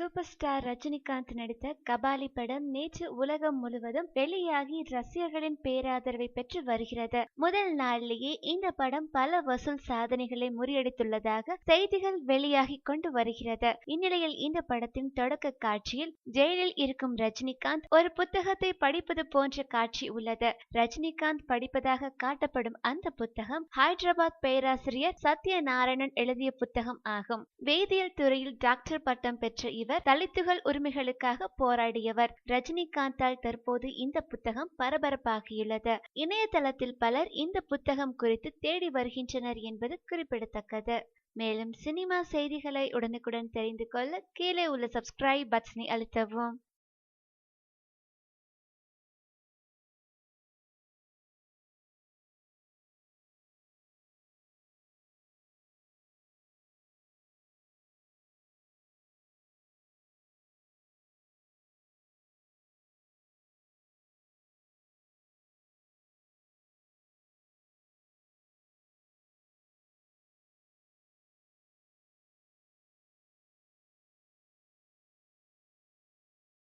Super star Rajinikanth நடித்த கபாலி படம் நேற்று உலகம் முழுவதும் வெளியாகி ரசிகர்களின் பேராதரவை பெற்று வருகிறது. முதல் நாளிலேயே இந்த படம் பல வசூல் சாதனைகளை முறியடித்துள்ளதாக செய்திகள் வெளியாகி கொண்டு வருகிறது. இந்நிலையில் இந்த படத்தின் தொடக்க காட்சியில் ஜெயிலில் இருக்கும் ரஜினிகாந்த் ஒரு புத்தகத்தை படிப்பது போன்ற காட்சி உள்ளது. ரஜினிகாந்த் படிப்பதாக காட்டப்படும் அந்த புத்தகம் ஹைதராபாத் பேராசிரியர் சத்யநாராயணன் எழுதிய புத்தகம் ஆகும். வேதியியல் துறையில் டாக்டர் பட்டம் பெற்ற இவர் தலித்துகள் உரிமைகளுக்காக போராடியவர். ரஜினிகாந்தால் தற்போது இந்த புத்தகம் பரபரப்பாகியுள்ளது. இணையதளத்தில் பலர் இந்த புத்தகம் குறித்து தேடி வருகின்றனர் என்பது குறிப்பிடத்தக்கது. மேலும் சினிமா செய்திகளை உடனுக்குடன் தெரிந்து கொள்ள கீழே உள்ள சப்ஸ்கிரைப் பட்டனை அழுத்தவும்.